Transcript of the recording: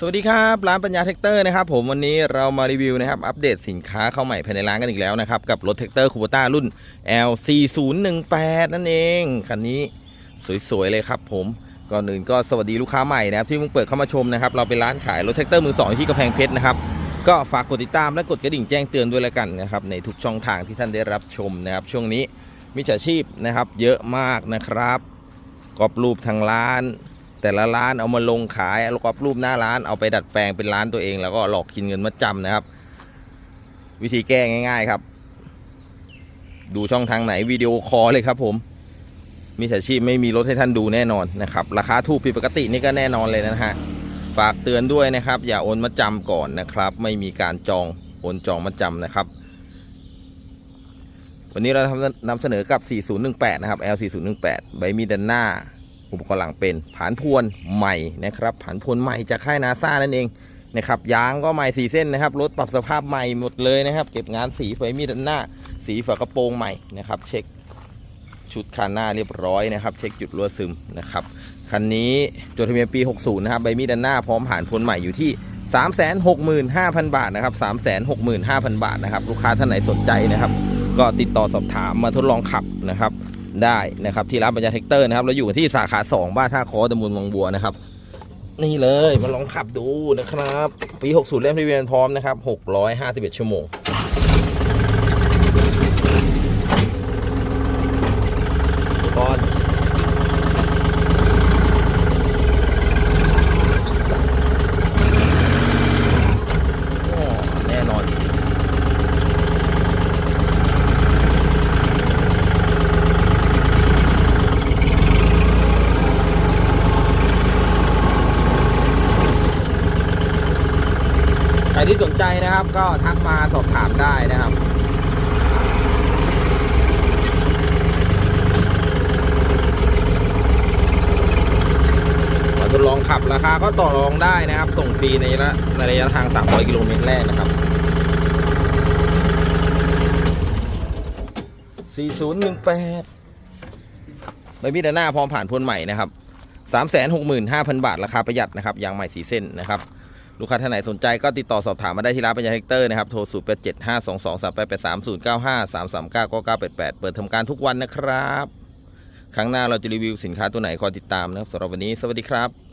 สวัสดีครับร้านปัญญาเทคเตอร์นะครับผมวันนี้เรามารีวิวนะครับอัปเดตสินค้าเข้าใหม่ภายในร้านกันอีกแล้วนะครับ กับรถเทคเตอร์คูโบต้ารุ่น L4018 นั่นเองคันนี้สวยๆเลยครับผมก่อนอื่นก็สวัสดีลูกค้าใหม่นะครับที่เพิ่งเปิดเข้ามาชมนะครับเราเป็นร้านขายรถเทคเตอร์มือสองที่กำแพงเพชรนะครับก็ฝากกดติดตามและกดกระดิ่งแจ้งเตือนด้วยละกันนะครับในทุกช่องทางที่ท่านได้รับชมนะครับช่วงนี้มิจฉาชีพนะครับเยอะมากนะครับกรอบรูปทางร้าน แต่ละร้านเอามาลงขายแล้วก็รูปหน้าร้านเอาไปดัดแปลงเป็นร้านตัวเอง แล้วก็หลอกกินเงินมัดจำนะครับ วิธีแก้ง่าย ๆครับ ดูช่องทางไหนวิดีโอคอลเลยครับ ผม มีอาชีพไม่มีรถให้ท่านดูแน่นอนนะครับ ราคาถูกผิดปกตินี่ก็แน่นอนเลยนะฮะฝากเตือนด้วยนะครับ อย่าโอนมัดจำก่อนนะครับ ไม่มีการจองโอนจองมัดจำนะครับวันนี้เราทำนำเสนอกับ 4018 นะครับ L4018 ใบมีดด้านหน้า อุปกรณ์หลังเป็นผานพวนใหม่นะครับผานพวนใหม่จากค่ายนาซานั่นเองนะครับยางก็ใหม่สีเส้นนะครับรถปรับสภาพใหม่หมดเลยนะครับ เก็บงานสีไฟมีดหน้า สีฝากระโปรงใหม่นะครับ เช็คชุดคันหน้าเรียบร้อยนะครับ เช็คจุดรั่วซึมนะครับคันนี้จดทะเบียนปี 60 นะครับใบมีดหน้าพร้อมผ่านพวนใหม่อยู่ที่ 365,000 บาทนะครับ 365,000 บาทนะครับ ลูกค้าท่านไหนสนใจนะครับ ก็ติดต่อสอบถามมาทดลองขับนะครับ ได้นะครับ ที่ร้านปัญญาเทคเตอร์นะครับเราอยู่ที่สาขา 2 บ้านท่าคอตะมูลวังบัวนะครับ นี่เลยมาลองขับดูนะครับ ปี 60 เล่มทะเบียนพร้อมนะครับ 651 ชั่วโมงก่อนโอ้แน่นอน ใครที่สนใจนะครับ ก็ทักมาสอบถามได้นะครับมาทดลองขับราคาก็ต่อรองได้นะครับ ส่งฟรีในระยะในระยะทาง 300 กิโลเมตรแรกนะครับ 4018ใบมีดด้านหน้าพร้อมผ่านพ้นใหม่นะครับ 365,000 บาท ราคาประหยัดนะครับ ยางใหม่สีเส้นนะครับ ลูกค้าท่านไหนสนใจก็ติดต่อสอบถามมาได้ที่ร้านปัญญาเฮกเตอร์นะครับ โทร0 8 7 5 2 2 3 8 8 3 0 9 5 3 3 9 9 9 8 8 เปิดทำการทุกวันนะครับ ครั้งหน้าเราจะรีวิวสินค้าตัวไหนคอยติดตามนะครับสำหรับวันนี้ สวัสดีครับ